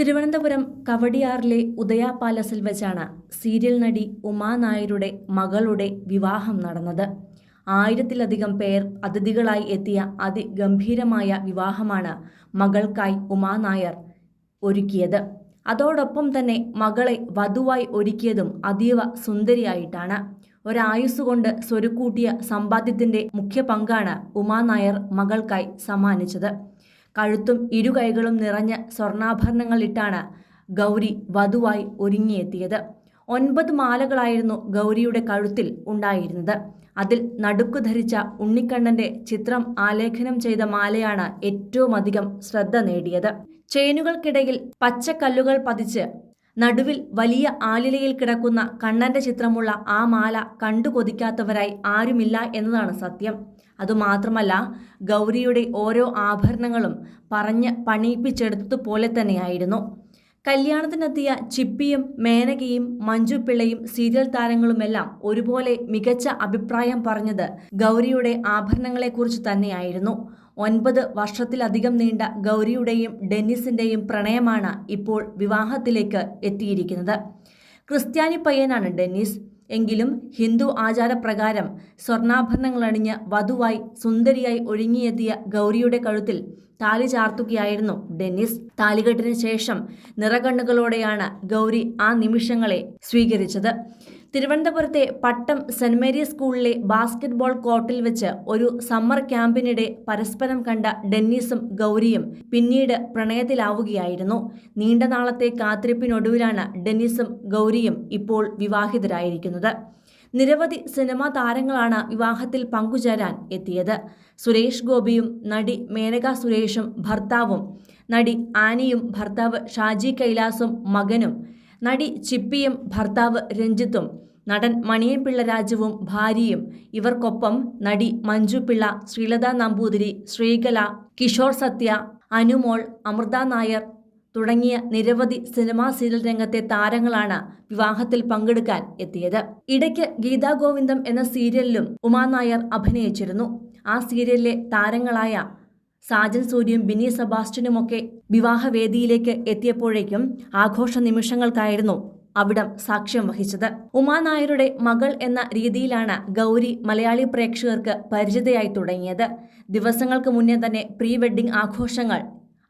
തിരുവനന്തപുരം കവടിയാറിലെ ഉദയ പാലസിൽ വെച്ചാണ് സീരിയൽ നടി ഉമാ നായരുടെ മകളുടെ വിവാഹം നടന്നത്. ആയിരത്തിലധികം പേർ അതിഥികളായി എത്തിയ അതിഗംഭീരമായ വിവാഹമാണ് മകൾക്കായി ഉമാ നായർ ഒരുക്കിയത്. അതോടൊപ്പം തന്നെ മകളെ വധുവായി ഒരുക്കിയതും അതീവ സുന്ദരിയായിട്ടാണ്. ഒരായുസുകൊണ്ട് സ്വരുക്കൂട്ടിയ സമ്പാദ്യത്തിന്റെ മുഖ്യ പങ്കാണ് ഉമാ നായർ മകൾക്കായി സമ്മാനിച്ചത്. കഴുത്തും ഇരുകൈകളും നിറഞ്ഞ സ്വർണാഭരണങ്ങളിട്ടാണ് ഗൗരി വധുവായി ഒരുങ്ങിയെത്തിയത്. ഒൻപത് മാലകളായിരുന്നു ഗൗരിയുടെ കഴുത്തിൽ ഉണ്ടായിരുന്നത്. അതിൽ നടുക്കു ധരിച്ച ഉണ്ണിക്കണ്ണന്റെ ചിത്രം ആലേഖനം ചെയ്ത മാലയാണ് ഏറ്റവും അധികം ശ്രദ്ധ നേടിയത്. ചെയിനുകൾക്കിടയിൽ പച്ചക്കല്ലുകൾ പതിച്ച് നടുവിൽ വലിയ ആലിലയിൽ കിടക്കുന്ന കണ്ണന്റെ ചിത്രമുള്ള ആ മാല കണ്ടു കൊതിക്കാത്തവരായി ആരുമില്ല എന്നതാണ് സത്യം. അതുമാത്രമല്ല ഗൗരിയുടെ ഓരോ ആഭരണങ്ങളും പറഞ്ഞ് പണിയിപ്പിച്ചെടുത്തതുപോലെ തന്നെയായിരുന്നു. കല്യാണത്തിനെത്തിയ ചിപ്പിയും മേനകയും മഞ്ജു പിള്ളയും സീരിയൽ താരങ്ങളുമെല്ലാം ഒരുപോലെ മികച്ച അഭിപ്രായം പറഞ്ഞത് ഗൗരിയുടെ ആഭരണങ്ങളെക്കുറിച്ച് തന്നെയായിരുന്നു. ഒൻപത് വർഷത്തിലധികം നീണ്ട ഗൗരിയുടെയും ഡെന്നിസിന്റെയും പ്രണയമാണ് ഇപ്പോൾ വിവാഹത്തിലേക്ക് എത്തിയിരിക്കുന്നത്. ക്രിസ്ത്യാനി പയ്യനാണ് ഡെന്നിസ്. എങ്കിലും ഹിന്ദു ആചാരപ്രകാരം സ്വർണാഭരണങ്ങളണിഞ്ഞ് വധുവായി സുന്ദരിയായി ഒഴുങ്ങിയെത്തിയ ഗൗരിയുടെ കഴുത്തിൽ താലി ചാർത്തുകയായിരുന്നു ഡെന്നിസ്. താലികെട്ടിന് ശേഷം നിറകണ്ണുകളോടെയാണ് ഗൗരി ആ നിമിഷങ്ങളെ സ്വീകരിച്ചത്. തിരുവനന്തപുരത്തെ പട്ടം സെന്റ് മേരീസ് സ്കൂളിലെ ബാസ്കറ്റ്ബോൾ കോർട്ടിൽ വെച്ച് ഒരു സമ്മർ ക്യാമ്പിനിടെ പരസ്പരം കണ്ട ഡെന്നീസും ഗൗരിയും പിന്നീട് പ്രണയത്തിലാവുകയായിരുന്നു. നീണ്ട നാളത്തെ കാത്തിരിപ്പിനൊടുവിലാണ് ഡെന്നീസും ഗൗരിയും ഇപ്പോൾ വിവാഹിതരായിരിക്കുന്നത്. നിരവധി സിനിമാ താരങ്ങളാണ് വിവാഹത്തിൽ പങ്കുചേരാൻ എത്തിയത്. സുരേഷ് ഗോപിയും നടി മേനക സുരേഷും ഭർത്താവും നടി ആനിയും ഭർത്താവ് ഷാജി കൈലാസും മകനും നടി ചിപ്പിയും ഭർത്താവ് രഞ്ജിത്തും നടൻ മണിയൻപിള്ള രാജുവും ഭാര്യയും. ഇവർക്കൊപ്പം നടി മഞ്ജു പിള്ള ശ്രീലത നമ്പൂതിരി ശ്രീകല കിഷോർ സത്യ അനുമോൾ അമൃത നായർ തുടങ്ങിയ നിരവധി സിനിമാ സീരിയൽ രംഗത്തെ താരങ്ങളാണ് വിവാഹത്തിൽ പങ്കെടുക്കാൻ എത്തിയത്. ഇടയ്ക്ക് ഗീതാ ഗോവിന്ദം എന്ന സീരിയലിലും ഉമാ നായർ അഭിനയിച്ചിരുന്നു. ആ സീരിയലിലെ താരങ്ങളായ സാജൻ സൂര്യയും ബിനി സെബാസ്റ്റ്യനുമൊക്കെ വിവാഹവേദിയിലേക്ക് എത്തിയപ്പോഴേക്കും ആഘോഷ നിമിഷങ്ങൾക്കായിരുന്നു അവിടം സാക്ഷ്യം വഹിച്ചത്. ഉമാ നായരുടെ മകൾ എന്ന രീതിയിലാണ് ഗൗരി മലയാളി പ്രേക്ഷകർക്ക് പരിചിതയായി തുടങ്ങിയത്. ദിവസങ്ങൾക്ക് മുന്നേ തന്നെ പ്രീ വെഡ്ഡിംഗ് ആഘോഷങ്ങൾ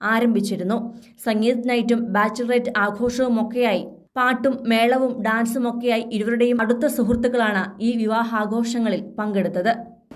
ആരംഭിച്ചിരുന്നു. സംഗീത് നൈറ്റും ബാച്ചിലറേറ്റ് ആഘോഷവുമൊക്കെയായി പാട്ടും മേളവും ഡാൻസും ഒക്കെയായി ഇരുവരുടെയും അടുത്ത സുഹൃത്തുക്കളാണ് ഈ വിവാഹാഘോഷങ്ങളിൽ പങ്കെടുത്തത്.